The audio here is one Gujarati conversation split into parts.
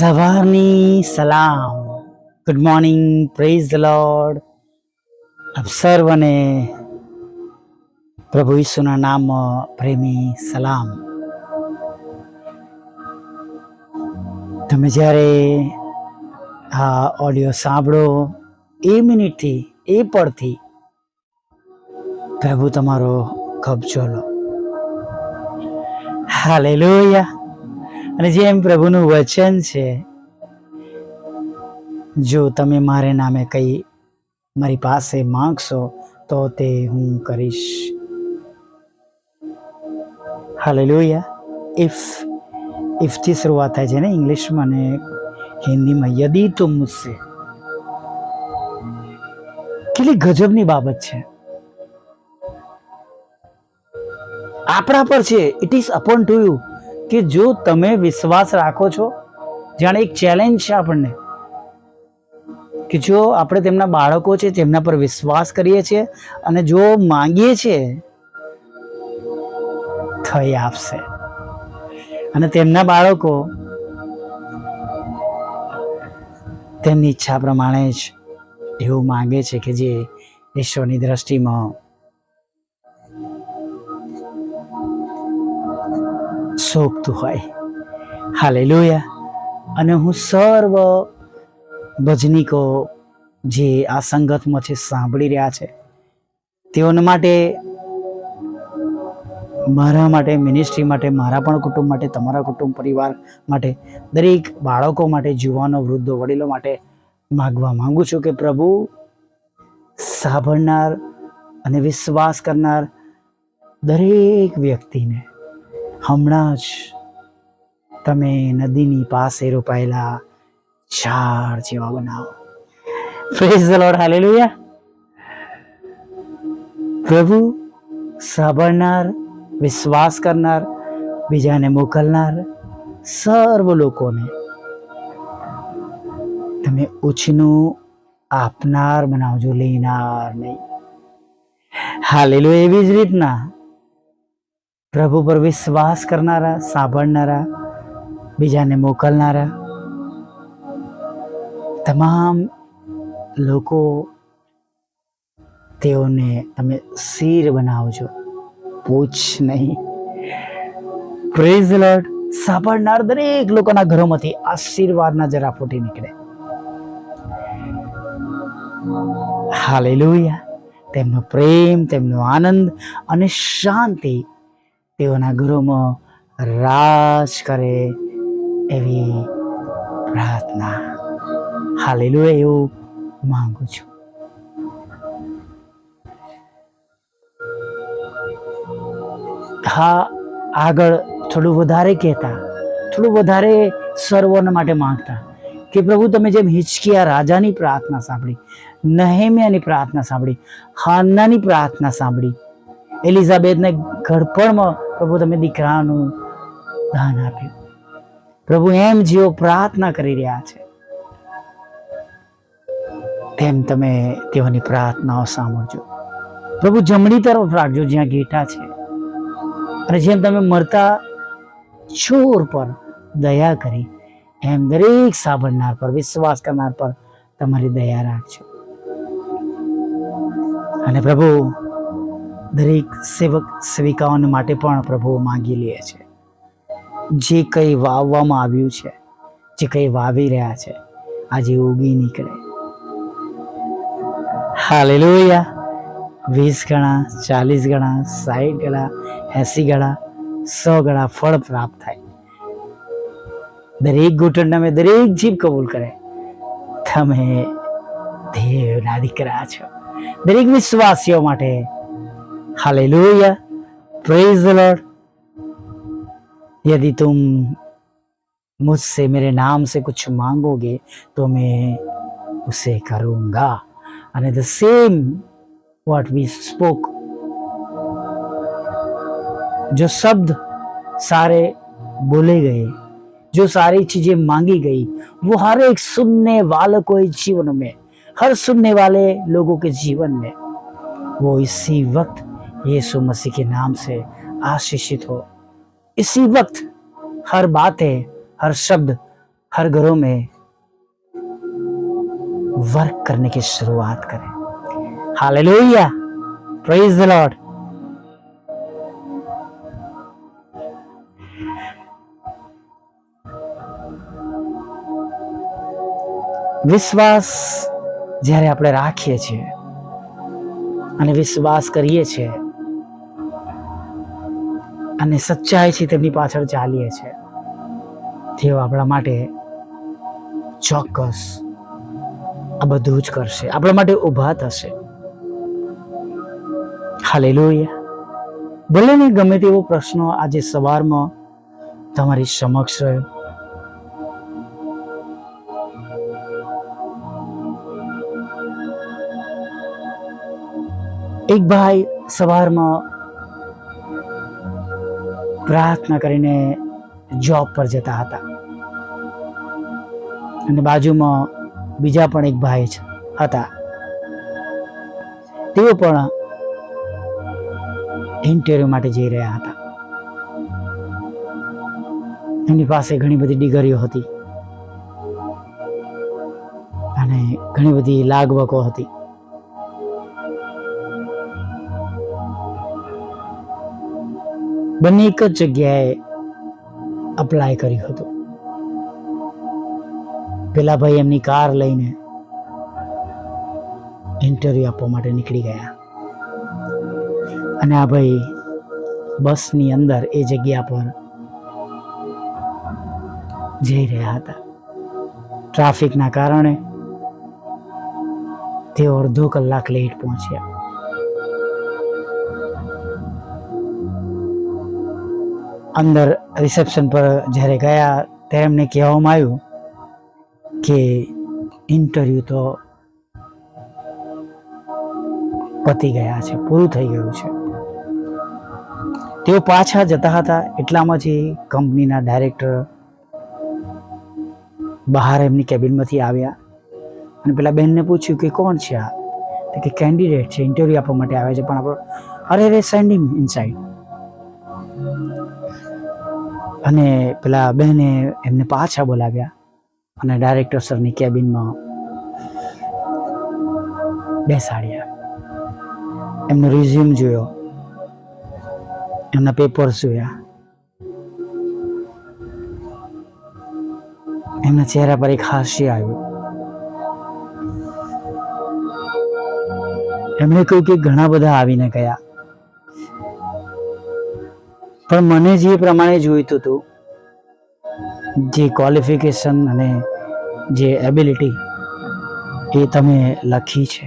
સવારની સલામ. Good morning praise the lord આપ સર્વને પ્રભુ ઈસુના નામ પ્રેમી સલામ. તમે જ્યારે આ ઓડિયો સાંભળો, એ મિનિટથી, એ પરથી પ્રભુ તમારો કબજો લો. હાલેલુયા અને જેમ પ્રભુનું વચન છે, જો તમે મારે નામે કંઈ મારી પાસે માંગશો, તો તે હું કરીશ. હાલેલુયા ઇફ ઇફથી શરૂઆત થાય છે ને ઇંગ્લિશમાં અને હિન્દીમાં, યદી તો મુझसे કેટલી ગજબની બાબત છે. આપણા પર છે. It is upon to you કે જો તમે વિશ્વાસ રાખો છો, જાણે એક ચેલેન્જ છે આપણને, કે જો આપણે તેમના બાળકો છે, તેમના પર વિશ્વાસ કરીએ છીએ અને જો માંગીએ છીએ, થઈ આપશે અને તેમના બાળકો તેમની ઈચ્છા પ્રમાણે જ એવું માંગે છે કે જે ઈશ્વરની દ્રષ્ટિમાં શોભતું હોય. હાલેલુયા. અને હું સર્વ ભજનીકો જે આ સંગતમાં છે સાંભળી રહ્યા છે, તેઓને માટે, મારા માટે મિનિસ્ટ્રી માટે, મારા પણ કુટુંબ માટે, તમારા કુટુંબ પરિવાર માટે, દરેક બાળકો માટે જુવાનો વૃદ્ધો, વડીલો માટે માગવા માંગુ છું કે પ્રભુ, સાંભળનાર અને વિશ્વાસ કરનાર દરેક વ્યક્તિને હમણાં જ તમે નદીની પાસે રોપાયેલા ઝાડ જેવા બનાવો. પ્રેઝ ધ લોર્ડ હાલેલુયા પ્રભુ સાંભળનાર, વિશ્વાસ કરનાર, બીજાને મોકલનાર સર્વ લોકોને તમે ઉછનું આપનાર બનાવજો, લેનાર નહીં. હાલેલું એવી જ રીતના પ્રભુ પર વિશ્વાસ કરનારા, સાંભળનારા, બીજાને મોકલનારા, તમામ લોકો તેઓને તમે શિર બનાવજો. પૂછ નહીં. પ્રેઝ લોર્ડ સાંભળનાર દરેક લોકોના ઘરોમાંથી આશીર્વાદના જરા ફૂટી નીકળે. હાલેલુયા તેમનો પ્રેમ, તેમનો આનંદ અને શાંતિ તેઓના ઘરોમાં રાજ કરે એવી પ્રાર્થના. હાલેલુયા એવું માંગુ છું. હા, આગળ થોડું વધારે કહેતા, થોડું વધારે સર્વોના માટે માંગતા કે પ્રભુ તમે જેમ હિચકિયા રાજાની પ્રાર્થના સાંભળી, નહેમિયાની પ્રાર્થના સાંભળી, હાન્નાની પ્રાર્થના સાંભળી, એલિઝાબેથને ઘડપણમાં પ્રભુ, તમે દીકરાનું દાન આપ્યું. પ્રભુ, એમ જેઓ પ્રાર્થના કરી રહ્યા છે, તેમ તમે તેઓની પ્રાર્થનાઓ સાંભળજો. પ્રભુ, જમણી તરફ રાખજો જ્યાં ગેટા છે. અને જેમ તમે મરતા ચોર પર દયા કરી, એમ દરેક સાંભળનાર પર, વિશ્વાસ કરનાર પર તમારી દયા રાખજો. અને પ્રભુ દરેક સેવક સેવિકાઓને માટે પણ પ્રભુ માંગી લે છે. જે કંઈ વાવવામાં આવ્યું છે, જે કંઈ વાવી રહ્યા છે, આજે ઉગી નીકળે. હાલેલુયા. વીસ ગણા, ચાલીસ ગણા સાઠ ગણા, એંસી ગણા, સો ગણા ફળ પ્રાપ્ત થાય. દરેક ઘૂંટણને મેં દરેક જીભ કબૂલ કરે. તમે દેવના દીકરા છો. દરેક વિશ્વાસીઓ માટે हालेलुया प्रेज द लॉर्ड यदि तुम मुझसे, मेरे नाम से कुछ मांगोगे तो मैं उसे करूँगा। And the same what we spoke, जो शब्द सारे बोले गए, जो सारी चीज़ें मांगी गई, वो हर एक सुनने वाले को जीवन में, हर सुनने वाले लोगों के जीवन में, वो इसी वक्त यीशु मसीह के नाम से आशीषित हो इसी वक्त हर बातें हर शब्द हर घरों में वर्क करने की शुरुआत करें हालेलुया प्रेज द लॉर्ड વિશ્વાસ જ્યારે આપણે રાખીએ છીએ અને વિશ્વાસ કરીએ છીએ અને સચ્ચાઈથી તેમની પાછળ ચાલીએ છીએ. તેઓ આપણા માટે ચોક્કસ આ બધું જ કરશે. આપણા માટે ઊભા થશે. હાલેલુયા. ભલે ને ગમે તેવો પ્રશ્નો આજે સવારમાં તમારી સમક્ષ રહ્યો. એક ભાઈ સવારમાં પ્રાર્થના કરીને જોબ પર જતા હતા. અને બાજુમાં બીજા પણ એક ભાઈ જ હતા. તેઓ પણ ઇન્ટરવ્યુ માટે જઈ રહ્યા હતા. એમની પાસે ઘણી બધી ડિગ્રીઓ હતી. અને ઘણી બધી લાગવકો હતી. બંને એક જ જગ્યાએ અપ્લાય કર્યું હતું. પેલા ભાઈ એમની કાર લઈને ઇન્ટરવ્યુ આપવા માટે નીકળી ગયા. અને આ ભાઈ બસની અંદર એ જગ્યા પર જઈ રહ્યા હતા. ટ્રાફિકના કારણે તેઓ અડધો કલાક લેટ પહોંચ્યા. અંદર રિસેપ્શન પર જ્યારે ગયા, ત્યારે એમને કહેવામાં આવ્યું કે ઇન્ટરવ્યૂ તો પતી ગયા છે, પૂરું થઈ ગયું છે. તેઓ પાછા જતા હતા એટલામાં જ કંપનીના ડાયરેક્ટર બહાર એમની કેબિનમાંથી આવ્યા અને પેલા બેનને પૂછ્યું કે કોણ છે આ? કે કેન્ડિડેટ છે ઇન્ટરવ્યૂ આપવા માટે આવ્યા છે, પણ આપણો અરે રે સેન્ડ ઇન ઇનસાઇડ અને પેલા બહેને એમને પાછા બોલાવ્યા અને ડાયરેક્ટર સરની કેબિનમાં બેસાડ્યા. એમનો રિઝ્યુમ જોયો. એમના પેપર્સ જોયા. એમના ચહેરા પર એક હાસ્ય આવ્યું. એમણે કહ્યું કે ઘણા બધા આવીને ગયા. પણ મને જે પ્રમાણે જોઈતું હતું, જે ક્વોલિફિકેશન અને જે એબિલિટી એ તમે લખી છે.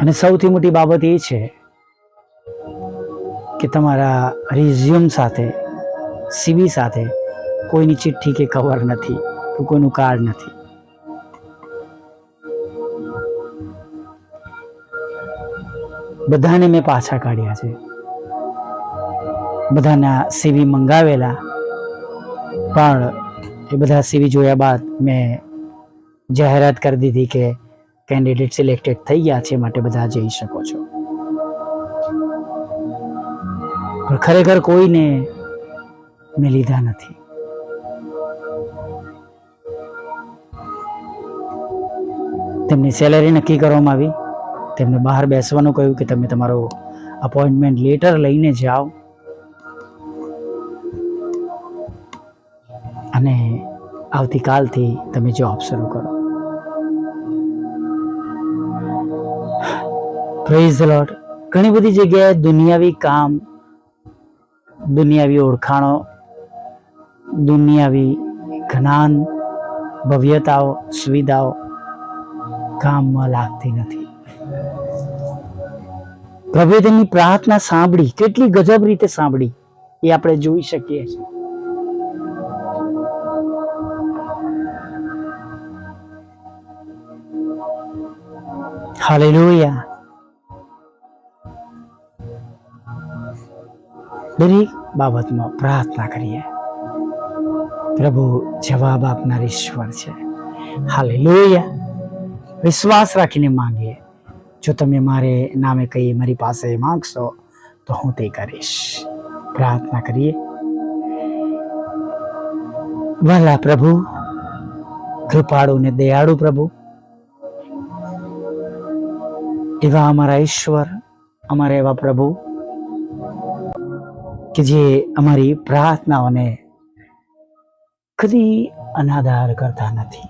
અને સૌથી મોટી બાબત એ છે કે તમારા રિઝ્યુમ સાથે સીવી સાથે કોઈની ચિઠ્ઠી કે કવર નથી કે કોઈનું કાર્ડ નથી. બધાને મેં પાછા કાઢ્યા છે. બધાના સીવી મંગાવેલા. પણ એ બધા સીવી જોયા બાદ મેં જાહેરાત કરી દીધી કે કેન્ડિડેટ સિલેક્ટેડ થઈ ગયા છે માટે બધા જઈ શકો છો. પણ ખરેખર કોઈને મેં લીધા નથી. તેમની સેલેરી નક્કી કરવામાં આવી. તેમને બહાર બેસવાનું કહ્યું કે તમે તમારો અપોઇન્ટમેન્ટ લેટર લઈને જાઓ. આવતીકાલથી તમે જોબ શરૂ કરો. પ્રેઝ લોટ ઘણી બધી જગ્યાએ દુનિયાવી કામ, દુનિયાવી ઓળખાણો, દુનિયાવી જ્ઞાન, ભવ્યતાઓ, સુવિધાઓ કામમાં લાગતી નથી. પ્રભુએ તેમની પ્રાર્થના સાંભળી, કેટલી ગજબ રીતે સાંભળી, એ આપણે જોઈ શકીએ છીએ. હાલેલુયા દરેક બાબતમાં પ્રાર્થના કરીએ. પ્રભુ જવાબ આપનાર ઈશ્વર છે. હાલેલુયા વિશ્વાસ રાખીને માંગીએ. જો તમે મારે નામે કહીએ મારી પાસે માંગશો, તો હું તે કરીશ. પ્રાર્થના કરીએ. વાલા પ્રભુ, કૃપાળુ ને દયાળુ પ્રભુ એવા અમારા ઈશ્વર, અમારા એવા પ્રભુ કે જે અમારી પ્રાર્થનાઓને કદી અનાદાર કરતા નથી.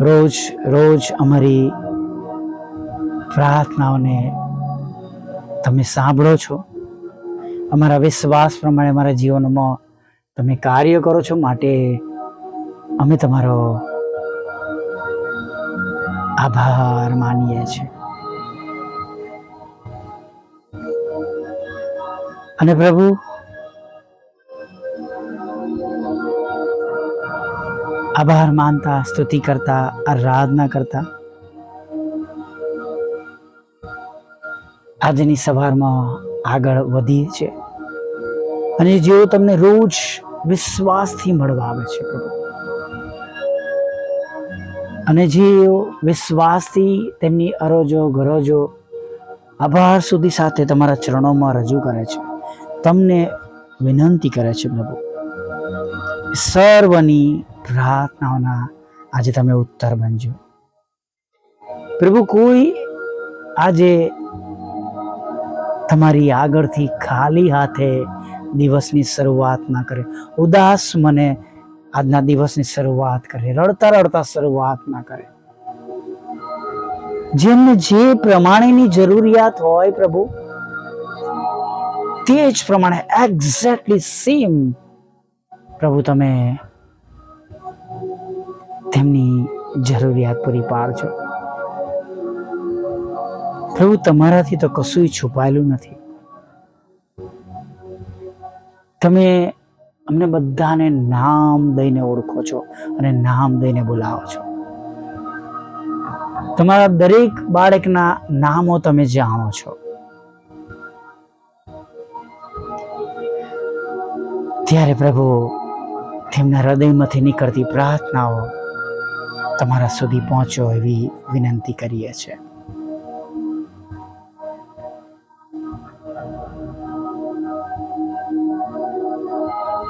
રોજ રોજ અમારી પ્રાર્થનાઓને તમે સાંભળો છો. અમારા વિશ્વાસ પ્રમાણે અમારા જીવનમાં તમે કાર્ય કરો છો માટે અમે તમારો આભાર માનીએ છીએ. અને પ્રભુ, આભાર માનતા, સ્તુતિ કરતા, આરાધના કરતા, આજની સવારમાં આગળ વધીએ છે અને જેઓ તમને રોજ વિશ્વાસથી મળવા આવે છે પ્રભુ, અને જેઓ વિશ્વાસથી તેમની અરજો, ગરજો આભાર સુધી સાથે તમારા ચરણોમાં રજૂ કરે છે. તમને વિનંતી કરે છે પ્રભુ. સર્વની પ્રાર્થનાઓના આજે તમે ઉત્તર બનજો. પ્રભુ, કોઈ આજે તમારી આગળથી ખાલી હાથે દિવસની શરૂઆત ના કરે. ઉદાસ મને આજના દિવસની શરૂઆત કરે. રડતા રડતા શરૂઆત ના કરે. જેમને જે પ્રમાણેની જરૂરિયાત હોય પ્રભુ, તે જ પ્રમાણે એક્ઝેક્ટલી સેમ પ્રભુ તમે તેમની જરૂરિયાત પૂરી પાડજો. પ્રભુ, તમારાથી તો કશું છુપાયેલું નથી. તમે અમને બધાને નામ દઈને ઓળખો છો અને નામ દઈને બોલાવો છો. તમારા દરેક બાળકના નામો તમે જાણો છો. ત્યારે પ્રભુ, તેમના હૃદયમાંથી નીકળતી પ્રાર્થનાઓ તમારા સુધી પહોંચો એવી વિનંતી કરીએ છીએ.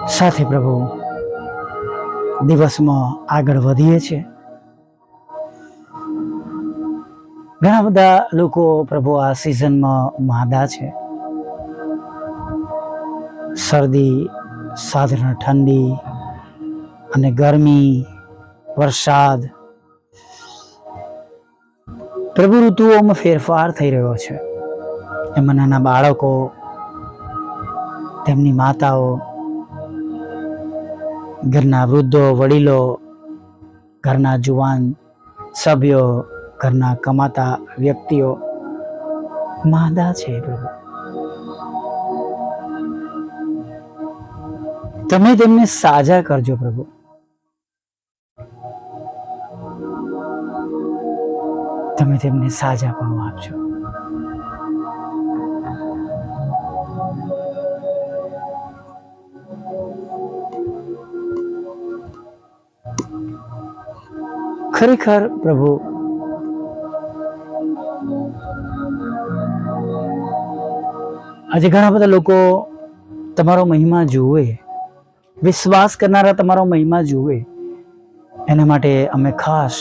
સાથે પ્રભુ, દિવસમાં આગળ વધીએ છીએ. ઘણા બધા લોકો પ્રભુ આ સિઝનમાં માદા છે. શરદી, સાધારણ ઠંડી અને ગરમી, વરસાદ. પ્રભુ ઋતુઓમાં ફેરફાર થઈ રહ્યો છે. એમાં નાના બાળકો, તેમની માતાઓ, ઘરના વૃદ્ધો, વડીલો, ઘરના જુવાન, સભ્યો ઘરના કમાતા વ્યક્તિઓ માદા છે, પ્રભુ. તમે તેમને સાજા કરજો, પ્રભુ. તમે તેમને સાજા પણ આપજો. ખરેખર, પ્રભુ આજે ઘણા બધા લોકો તમારો મહિમા જુએ, વિશ્વાસ કરનારા તમારો મહિમા જુએ. એના માટે અમે ખાસ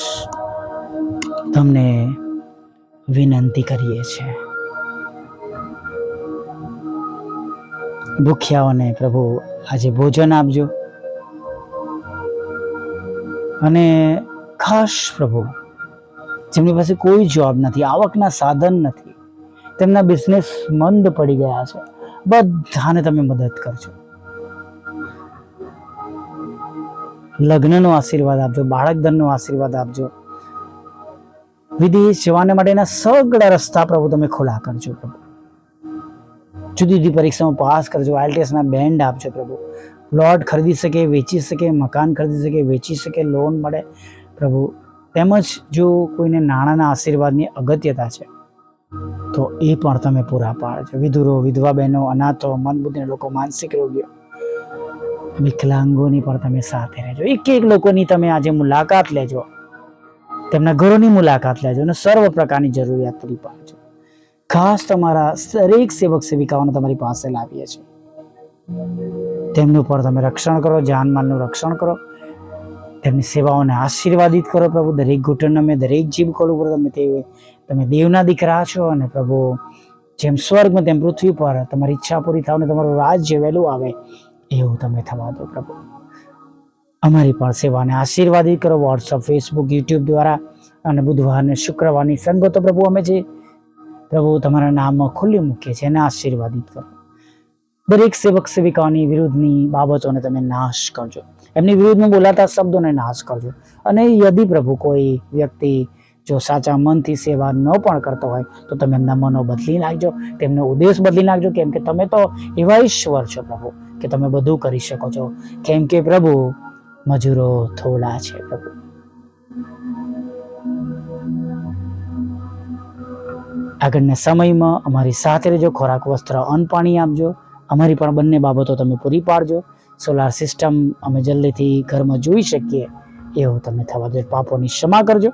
તમને વિનંતી કરીએ છીએ. ભૂખ્યાઓને પ્રભુ આજે ભોજન આપજો. અને ખાસ પ્રભુ, જેમની પાસે કોઈ જોબ નથી, આવકના સાધન નથી તેમના બિઝનેસ મંદ પડી ગયા છે. બધાને તમે મદદ કરજો. લગ્નનો આશીર્વાદ આપજો બાળક ધનનો આશીર્વાદ આપજો. વિદેશ જવાને માટેના સગળા રસ્તા પ્રભુ તમે ખુલ્લા કરજો પ્રભુ. જુદી જુદી પરીક્ષામાં પાસ કરજો, આઈએલટીએસના બેન્ડ આપજો પ્રભુ. પ્લોટ ખરીદી શકે, વેચી શકે, મકાન ખરીદી શકે, વેચી શકે લોન મળે. પ્રભુ, તેમજ જો કોઈને નાણાંના આશીર્વાદની અગત્યતા છે તો એ પણ તમે પૂરા પાડજો. વિધુરો, વિધવા બહેનો, અનાથો મનબુદ્ધિ લોકો, માનસિક રોગીઓ વિકલાંગોની પણ તમે સાથે રહેજો. એક એક લોકોની તમે આજે મુલાકાત લેજો. તેમના ઘરોની મુલાકાત લેજો અને સર્વ પ્રકારની જરૂરિયાત પૂરી પાડજો. ખાસ તમારા દરેક સેવક સેવિકાઓને તમારી પાસે લાવીએ છીએ. તેમનું પણ તમે રક્ષણ કરો, જાનમાલનું રક્ષણ કરો. તેમની સેવાઓને આશીર્વાદિત કરો પ્રભુ. દરેક ઘૂંટણ અમે દરેક જીવ ખોલું કરો તમે તે તમે દેવના દીકરા છો અને પ્રભુ જેમ સ્વર્ગમાં તેમ પૃથ્વી પર તમારી ઈચ્છા પૂરી થાવ ને તમારું રાજ્ય વહેલું આવે, એવું તમે થવા દો પ્રભુ. અમારી પણ સેવાને આશીર્વાદિત કરો વોટ્સઅપ ફેસબુક યુટ્યુબ દ્વારા અને બુધવારને શુક્રવારની સંગતો પ્રભુ અમે જે પ્રભુ તમારા નામમાં ખુલ્લી મૂકીએ છીએ એને આશીર્વાદિત કરો. દરેક સેવક સેવિકાઓની વિરુદ્ધની બાબતોને તમે નાશ કરજો. એમની વિરુદ્ધમાં બોલાતા શબ્દોને નાશ કરજો. અને યદિ પ્રભુ કોઈ વ્યક્તિ જો સાચા મનથી સેવા ન પણ કરતો હોય, તો તમે એમના મનો બદલી નાખજો, તેમનો ઉદ્દેશ બદલી નાખજો, કેમ કે તમે તો એવા ઈશ્વર છો પ્રભુ, કે તમે બધું કરી શકો છો. કેમ કે પ્રભુ, મજૂરો થોડા છે પ્રભુ. આગળના સમયમાં અમારી સાથે રહેજો, ખોરાક, વસ્ત્ર, અન્ન, પાણી આપજો. અમારી પણ બંને બાબતો તમે પૂરી પાડજો. સોલાર સિસ્ટમ અમે જલ્દીથી ઘરમાં જોઈ શકીએ. એવું તમે થવા દો પાપોની ક્ષમા કરજો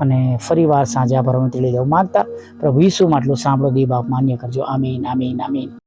અને ફરીવાર સાંજે આ પરમ તેડી દેવું માંગતા પ્રભુ ઈસુ માટલું સાંભળો દી બાપ માન્ય કરજો. આમીન આમીન આમીન.